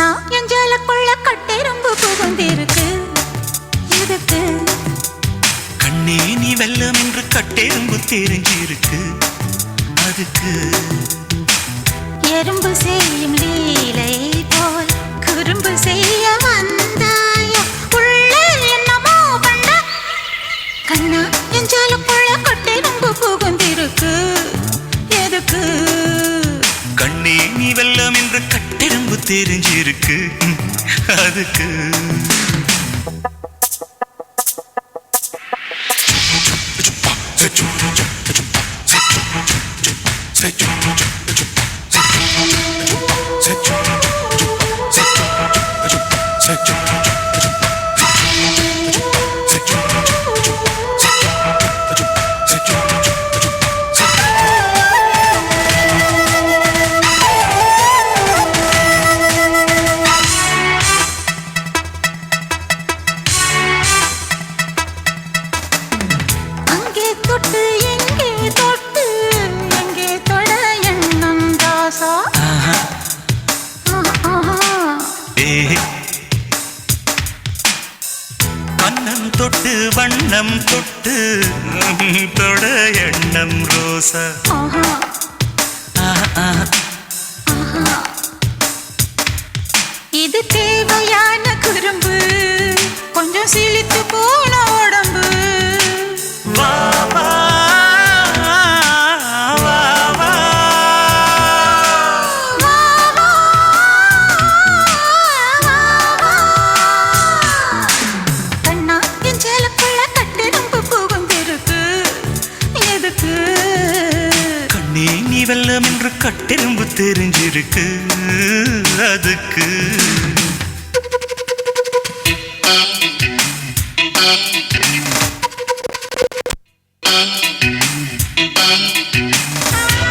கண்ணா எஞ்சலக்குள்ள கட்டெரும்பு புகுந்திருக்கு. எதுக்கு? கண்ணே நீ வெல்லும் என்று கட்டெரும்பு தெரிஞ்சிருக்கு. அதுக்கு எறும்பு செய்யும் லீலை தெரிஞ்சிருக்கு அதுக்கு அங்கே வண்ணம் தொட்டு வண்ணம் தொட்டு தொட எண்ணம் ரோசா. இது தேவையான குறும்பு கொஞ்சம் சிலித்து போன கண்ணே வெள்ளம் என்று கட்டெரும்பு தெரிஞ்சிருக்கு அதுக்கு Thank you.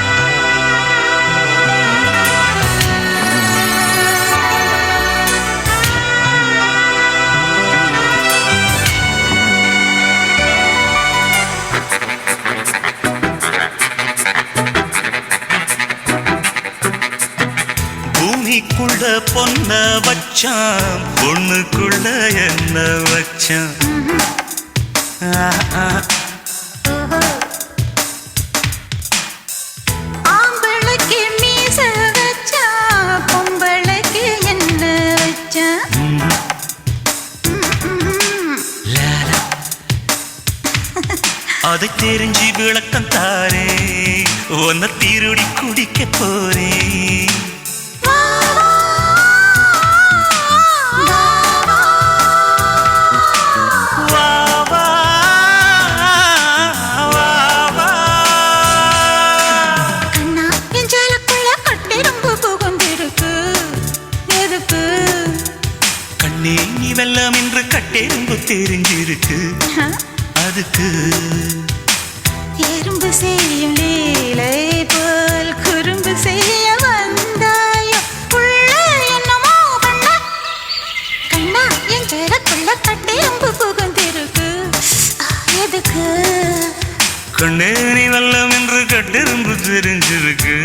பூமிக்குள்ள பொன்ன வச்சான் பொண்ணுக்குள்ள என்ன வச்சான். அதை தெரிஞ்சு விளக்கம் தாரே. உன்னை திருடி குடிக்க போறேன். வெள்ளம் என்று கட்டெரும்பு தெரிஞ்சிருக்கு. அதுக்கு எறும்பு செய்யும் லீலை போல் குறும்பு செய்ய வந்தாயோ? உள்ள என்னமோ பண்ண கண்ணா என் சேலக்குள்ள கட்டெரும்பு புகுந்திருக்கு. எதுக்கு? கண்ணே நீ வெள்ளம் என்று கட்டெரும்பு தெரிஞ்சிருக்கு.